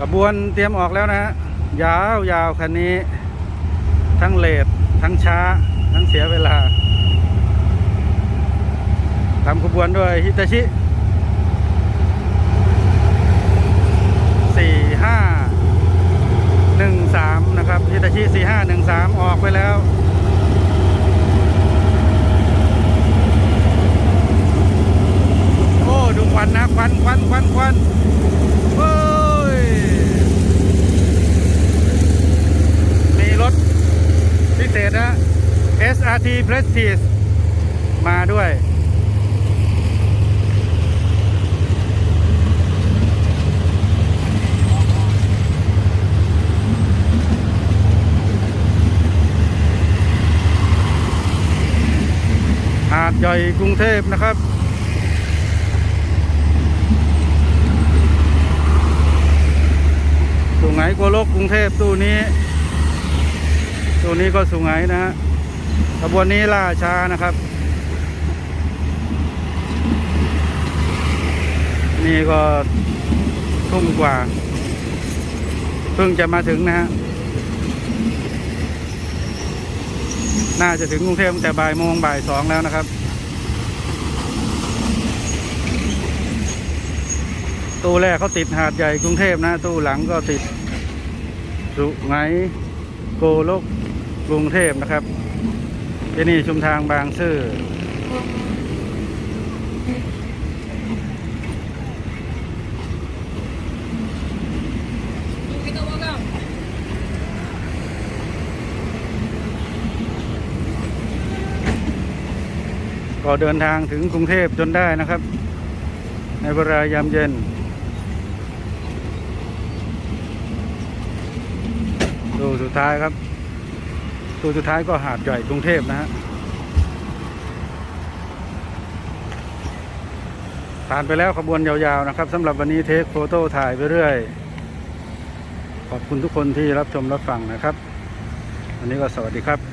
ขบวนเตรียมออกแล้วนะฮะยาวยาวคันนี้ ทั้งเลททั้งช้า ทั้งเสียเวลาทำขบวนด้วยฮิตาชิสี่ห้าหนึ่งสามนะครับฮิตาชิสี่ห้าหนึ่งสามออกไปแล้วโอ้ดูควันนะควันควันควันควันเฮ้ย มีรถ พิเศษนะ SRT Prestige มาด้วย หาดใหญ่กรุงเทพนะครับสุไหงโกลกกรุงเทพตู้นี้ ตู้นี้ก็สุไหงนะฮะขบวนนี้ล่าช้านะครับ นี่ก็ทุ่มกว่า เพิ่งจะมาถึงนะฮะ น่าจะถึงกรุงเทพตั้งแต่บ่ายโมงบ่ายสองแล้วนะครับ ตู้แรกเขาติดหาดใหญ่กรุงเทพนะ ตู้หลังก็ติดสุไหงโกลก กรุงเทพนะครับที่นี่ชุมทางบางซื่อก็เดินทางถึงกรุงเทพจนได้นะครับ ในเวลายามเย็น ดูสุดท้ายครับ ตัวสุดท้ายก็หาดใหญ่กรุงเทพนะฮะผ่านไปแล้วขบวนยาวๆนะครับสำหรับวันนี้เทคโฟโต้ถ่ายไปเรื่อย ขอบคุณทุกคนที่รับชมรับฟังนะครับ วันนี้ก็สวัสดีครับ